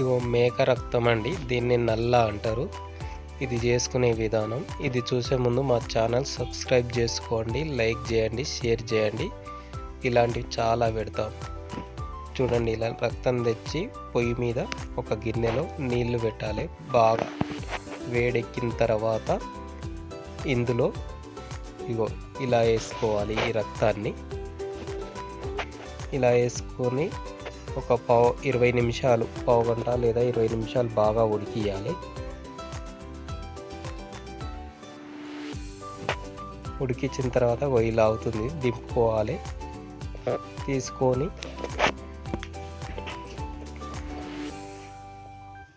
ఇగో మేక రక్తం అండి దీన్ని నల్ల అంటారు. ఇది చేసుకునే విధానం. ఇది చూసే ముందు మా ఛానల్ సబ్స్క్రైబ్ చేసుకోండి లైక్ చేయండి షేర్ చేయండి. ఇలాంటివి చాలా పెడతాం. చూడండి ఇలా రక్తం తెచ్చి పొయ్యి మీద ఒక గిన్నెలో నీళ్ళు పెట్టాలి. బాగా వేడెక్కిన తర్వాత ఇందులో ఇగో ఇలా వేసుకోవాలి ఈ రక్తాన్ని. ఇలా వేసుకొని ఒక పావు ఇరవై నిమిషాలు పావు గంట లేదా ఇరవై నిమిషాలు బాగా ఉడికియాలి ఉడికించిన తర్వాత ఓ ఇలా అవుతుంది దింపుకోవాలి. తీసుకొని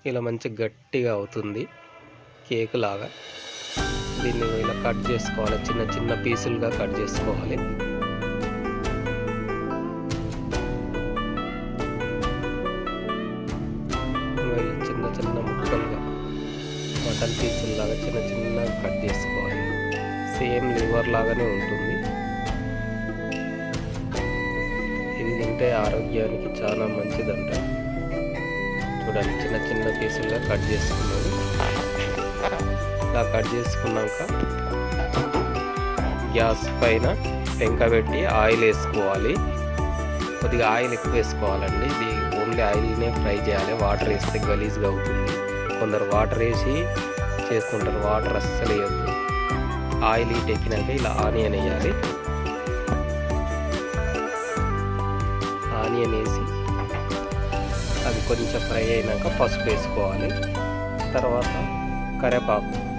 ఇలా మంచి గట్టిగా అవుతుంది కేక్ లాగా. దీన్ని ఇలా కట్ చేసుకోవాలి చిన్న చిన్న పీసులుగా కట్ చేసుకోవాలి. మటన్ పీసుల్లాగా చిన్న చిన్నగా కట్ చేసుకోవాలి. సేమ్ లివర్ లాగానే ఉంటుంది. ఇది తింటే ఆరోగ్యానికి చాలా మంచిదంట. చూడండి చిన్న చిన్న పీసులుగా కట్ చేసుకున్నాను. ఇలా కట్ చేసుకున్నాక గ్యాస్ పైన పెంక పెట్టి ఆయిల్ వేసుకోవాలి. కొద్దిగా ఆయిల్ ఎక్కువ వేసుకోవాలండి. ఇది ఓన్లీ ఆయిల్నే ఫ్రై చేయాలి. వాటర్ వేస్తే గలీజ్గా అవుతుంది. కొందరు వాటర్ వేసి చేసుకుంటారు. వాటర్ అస్సలు వేయద్దు. ఆయిల్ హీట్ ఎక్కినాక ఇలా ఆనియన్ వేయాలి. ఆనియన్ వేసి అది కొంచెం ఫ్రై అయినాక పసుపు వేసుకోవాలి. తర్వాత కరేపాకు.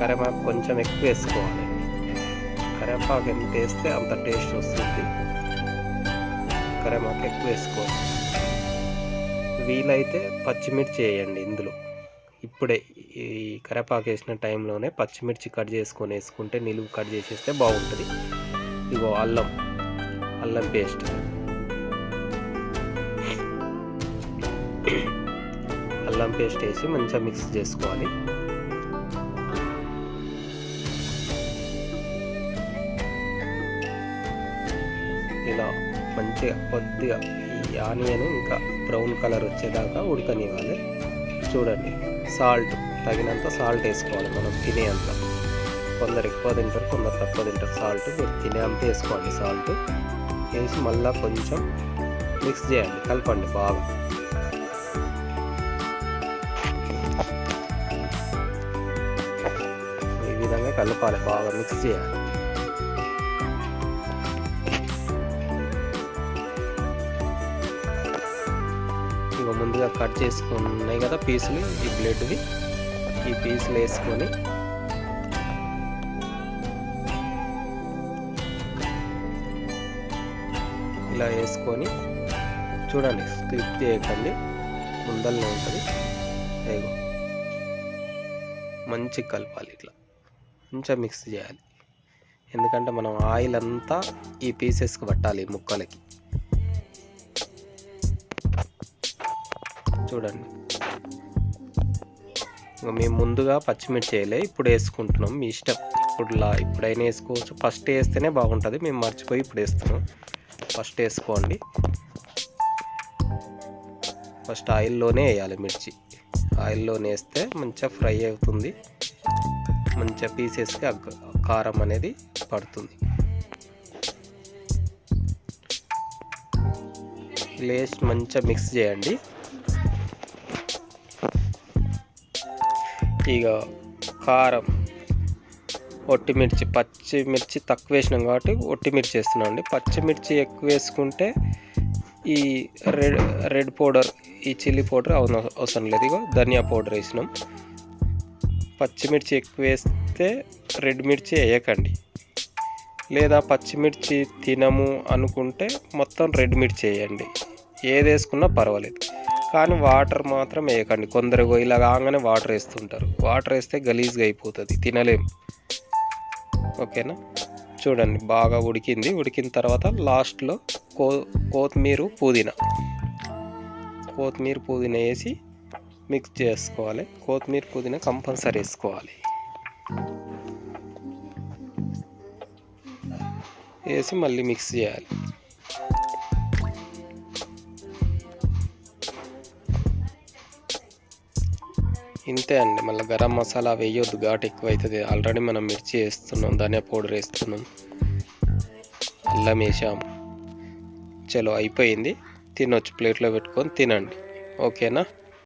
కరేపాకు కొంచెం ఎక్కువ వేసుకోవాలి. కరేపాకు ఎంత వేస్తే అంత టేస్ట్ వస్తుంది. కరేపాకు ఎక్కువ వేసుకోవాలి. వీలైతే పచ్చిమిర్చి వేయండి ఇందులో. ఇప్పుడే ఈ కరేపాకు వేసిన టైంలోనే పచ్చిమిర్చి కట్ చేసుకొని వేసుకుంటే నిలువు కట్ చేసేస్తే బాగుంటుంది. ఇగో అల్లం అల్లం పేస్ట్. అల్లం పేస్ట్ వేసి మంచిగా మిక్స్ చేసుకోవాలి. ఇలా మంచిగా కొద్దిగా ఈ ఆనియన్ ఇంకా బ్రౌన్ కలర్ వచ్చేదాకా ఉడకనివ్వాలి. చూడండి. సాల్ట్ తగినంత సాల్ట్ వేసుకోవాలి మనం తినేంత కొందరు ఎక్కువ తింటారు కొందరు తక్కువ తింటారు. సాల్ట్ మీరు తినే అంత వేసుకోండి సాల్ట్. వేసి మళ్ళీ కొంచెం మిక్స్ చేయండి కలపండి బాగా. ఈ విధంగా కలపాలి బాగా మిక్స్ చేయాలి. ఇక ముందుగా కట్ చేసుకున్నాయి కదా పీసులు ఈ బ్లడ్వి. ఈ పీసులు వేసుకొని ఇలా వేసుకొని చూడండి స్కిప్ చేయకండి ముందరనే ఉంటుంది. ఇగో మంచి కలపాలి ఇట్లా. మంచిగా మిక్స్ చేయాలి. ఎందుకంటే మనం ఆయిల్ అంతా ఈ పీసెస్కి పట్టాలి ముక్కలకి. చూడండి. మేము ముందుగా పచ్చిమిర్చి వేయలే ఇప్పుడు వేసుకుంటున్నాం. మీ ఇష్టం. ఇప్పుడు లా ఇప్పుడైనా వేసుకోవచ్చు. ఫస్ట్ వేస్తేనే బాగుంటుంది. మేము మర్చిపోయి ఇప్పుడు వేస్తున్నాం. ఫస్ట్ వేసుకోండి. ఫస్ట్ ఆయిల్లోనే వేయాలి మిర్చి. ఆయిల్లోనే వేస్తే మంచిగా ఫ్రై అవుతుంది. మంచిగా పీసెస్కి కారం అనేది పడుతుంది. లేస్ట్ మంచిగా మిక్స్ చేయండి. ఇక కారం ఒట్టిమిర్చి పచ్చిమిర్చి తక్కువ వేసినాం కాబట్టి ఒట్టిమిర్చి వేస్తున్నాం అండి. పచ్చిమిర్చి ఎక్కువ వేసుకుంటే ఈ రెడ్ రెడ్ పౌడర్ ఈ చిల్లీ పౌడర్ అవును అవసరం లేదు. ఇగో ధనియా పౌడర్ వేసినాం. పచ్చిమిర్చి ఎక్కువ వేస్తే రెడ్ మిర్చి వేయకండి. లేదా పచ్చిమిర్చి తినము అనుకుంటే మొత్తం రెడ్ మిర్చి వేయండి. ఏది వేసుకున్నా పర్వాలేదు. కానీ వాటర్ మాత్రం వేయకండి. కొందరు ఇలా కాగానే వాటర్ వేస్తుంటారు. వాటర్ వేస్తే గలీజ్గా అయిపోతుంది. తినలేం. ఓకేనా? చూడండి బాగా ఉడికింది. ఉడికిన తర్వాత లాస్ట్లో కో కొత్తిమీర పుదీనా. కొత్తిమీర పుదీనా వేసి మిక్స్ చేసుకోవాలి. కొత్తిమీర పుదీనా కంపల్సరీ వేసుకోవాలి. వేసి మళ్ళీ మిక్స్ చేయాలి. ఇంతే అండి. మళ్ళీ గరం మసాలా వేయొద్దు. ఘాటు ఎక్కువ అవుతుంది ఆల్రెడీ మనం మిర్చి వేస్తున్నాం. ధనియా పౌడర్ వేస్తున్నాం. అల్లం వేసాం. చలో అయిపోయింది. తినొచ్చు. ప్లేట్లో పెట్టుకొని తినండి. ఓకేనా?